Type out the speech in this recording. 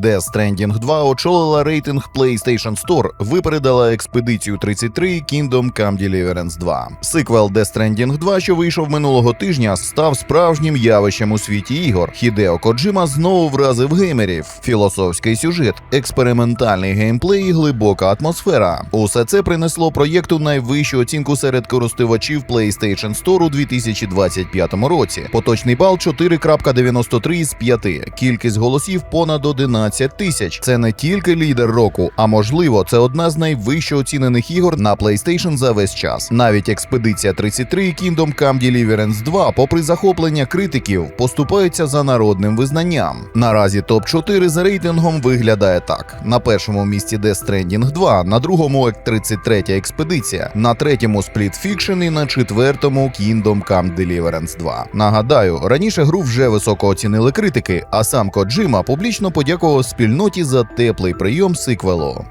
Death Stranding 2 очолила рейтинг PlayStation Store, випередила експедицію 33 Kingdom Come Deliverance 2. Сиквел Death Stranding 2, що вийшов минулого тижня, став справжнім явищем у світі ігор. Хідео Коджима знову вразив геймерів. Філософський сюжет, експериментальний геймплей і глибока атмосфера. Усе це принесло проєкту найвищу оцінку серед користувачів PlayStation Store у 2025 році. Поточний бал 4.93 з 5. Кількість голосів понад 11 тисяч. Це не тільки лідер року, а можливо, це одна з найвище оцінених ігор на PlayStation за весь час. Навіть експедиція 33 і Kingdom Come Deliverance 2, попри захоплення критиків, поступаються за народним визнанням. Наразі топ 4 за рейтингом виглядає так: на першому місці Death Stranding 2, на другому 33 експедиція, на третьому Split Fiction і на четвертому Kingdom Come Deliverance 2. Нагадаю, раніше гру вже високо оцінили критики, а сам Коджима публічно подякував спільноті за теплий прийом сиквелу.